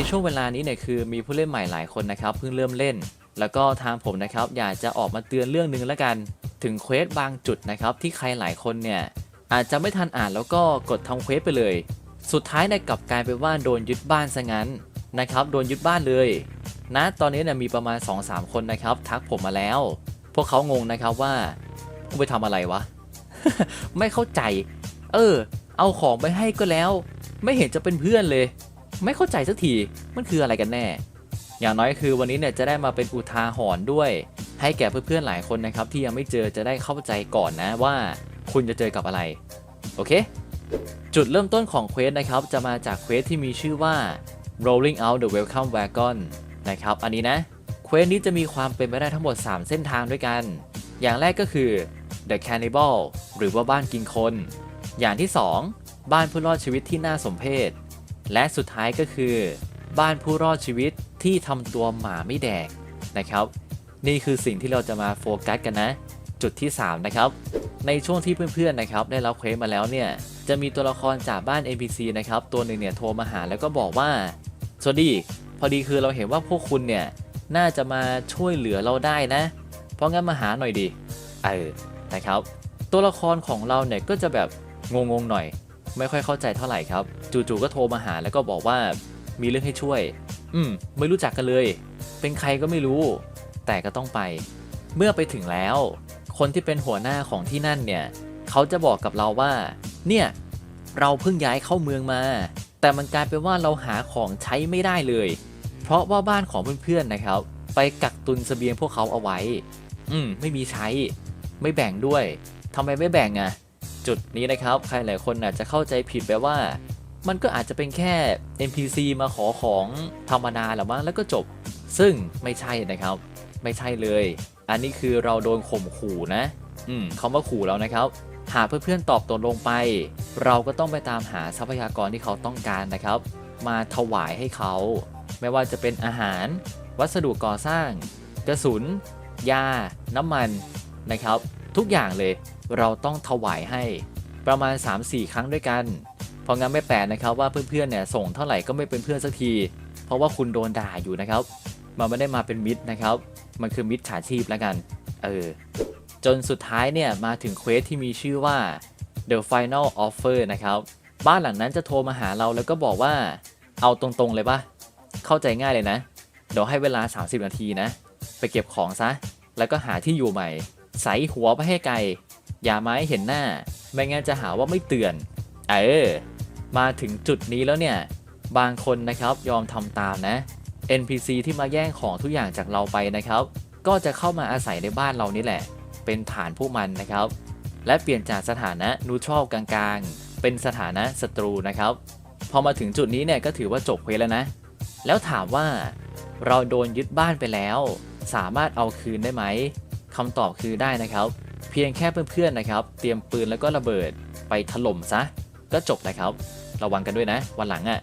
ช่วงเวลานี้เนี่ยคือมีผู้เล่นใหม่หลายคนนะครับเพิ่งเริ่มเล่น แล้วก็ทางผมนะครับอยากจะออกมาเตือนเรื่องหนึ่งแล้วกัน ถึงเควสบางจุดนะครับที่ใครหลายคนเนี่ยอาจจะไม่ทันอ่านแล้วก็กดทำเควสไปเลย สุดท้ายเนี่ยกลับกลายเป็นว่าโดนยึดบ้านซะงั้นนะครับโดนยึดบ้านเลยนะตอนนี้เนี่ยมีประมาณ 2-3 คนนะครับ ทักผมมาแล้ว พวกเขางงนะครับว่ากูไปทำอะไรวะ ไม่เข้าใจ เออ เอาของไปให้ก็แล้ว ไม่เห็นจะเป็นเพื่อนเลย ไม่เข้าใจสักทีมันคืออะไรกันแน่ อย่างน้อยคือวันนี้เนี่ยจะได้มาเป็นอุทาหรณ์ด้วย ให้แก่เพื่อนๆหลายคนนะครับ ที่ยังไม่เจอจะได้เข้าใจก่อนนะว่าคุณจะเจอกับอะไร โอเค จุดเริ่มต้นของเควสนะครับ จะมาจากเควสที่มีชื่อว่า rolling out the welcome wagon นะครับ อันนี้นะเควสนี้จะมีความเป็นไปได้ทั้งหมด 3 เส้นทางด้วยกัน อย่างแรกก็คือ the cannibal หรือว่าบ้านกินคน อย่างที่ 2 บ้านผู้รอดชีวิตที่น่าสมเพช และสุดท้ายก็คือ บ้านผู้รอดชีวิตที่ทำตัวหมาไม่แดกนะครับ นี่คือสิ่งที่เราจะมาโฟกัสกันนะ จุดที่ 3 นะครับ ในช่วงที่เพื่อนๆนะครับ ได้รับเควสมาแล้วเนี่ยจะมีตัวละครจากบ้าน NPC นะครับ ตัวหนึ่งเนี่ยโทรมาหาแล้วก็บอกว่าสวัสดีพอดีคือเราเห็นว่าพวกคุณเนี่ยน่าจะมาช่วยเหลือเราได้นะ เพราะงั้นมาหาหน่อยดีเออนะครับ ตัวละครของเราเนี่ยก็จะแบบงงๆหน่อย ไม่ค่อยเข้าใจเท่าไหร่ครับ จู่ๆก็โทรมาหาแล้วก็บอกว่ามีเรื่องให้ช่วย อืม ไม่รู้จักกันเลย เป็นใครก็ไม่รู้ แต่ก็ต้องไป เมื่อไปถึงแล้ว คนที่เป็นหัวหน้าของที่นั่นเนี่ย เขาจะบอกกับเราว่า เนี่ย เราเพิ่งย้ายเข้าเมืองมา แต่มันกลายเป็นว่าเราหาของใช้ไม่ได้เลย เพราะว่าบ้านของเพื่อนๆนะครับ ไปกักตุนเสบียงพวกเขาเอาไว้ อืม ไม่มีใช้ ไม่แบ่งด้วยทำไมไม่แบ่งอะ่ะ จุดนี้นะครับ ใครหลายคนอาจจะเข้าใจผิดไปว่า มันก็อาจจะเป็นแค่ NPC มาขอของธรรมดาหรือมั้งแล้วก็จบ ซึ่งไม่ใช่นะครับ ไม่ใช่เลย อันนี้คือเราโดนข่มขู่นะ อืมเขามาขู่เรานะครับ หากเพื่อนๆตอบตกลงไป เราก็ต้องไปตามหาทรัพยากรที่เขาต้องการนะครับ มาถวายให้เขา ไม่ว่าจะเป็นอาหาร วัสดุก่อสร้าง กระสุน ยา น้ำมันนะครับ ทุกอย่างเลยเราต้องถวายให้ประมาณ 3-4 ครั้งด้วยกัน เพราะงั้นไม่แปลกนะครับว่าเพื่อนๆเนี่ยส่งเท่าไหร่ก็ไม่เป็นเพื่อนสักที เพราะว่าคุณโดนด่าอยู่นะครับ มันไม่ได้มาเป็นมิตรนะครับ มันคือมิตรฉาชีพแล้วกัน เออ จนสุดท้ายเนี่ยมาถึงเควสที่มีชื่อว่า The Final Offer นะครับ บ้านหลังนั้นจะโทรมาหาเราแล้วก็บอกว่า เอาตรงๆเลยปะเข้าใจง่ายเลยนะ เดี๋ยวให้เวลา 30 นาทีนะ ไปเก็บของซะ แล้วก็หาที่อยู่ใหม่ ใส่หัวไปให้ไกล อย่ามาให้เห็นหน้า ไม่งั้นจะหาว่าไม่เตือน เออ มาถึงจุดนี้แล้วเนี่ย บางคนนะครับยอมทำตามนะ NPC ที่มาแย่งของทุกอย่างจากเราไปนะครับ ก็จะเข้ามาอาศัยในบ้านเรานี่แหละ เป็นฐานผู้มันนะครับ และเปลี่ยนจากสถานะนูทรัลกลางๆ เป็นสถานะศัตรูนะครับ พอมาถึงจุดนี้เนี่ยก็ถือว่าจบเควสแล้วนะ แล้วถามว่าเราโดนยึดบ้านไปแล้ว สามารถเอาคืนได้ไหม คำตอบคือได้นะครับ เพียงแค่เพื่อนๆนะครับ เตรียมปืนแล้วก็ระเบิดไปถล่มซะ ก็จบนะครับ ระวังกันด้วยนะ วันหลังอะ่ะ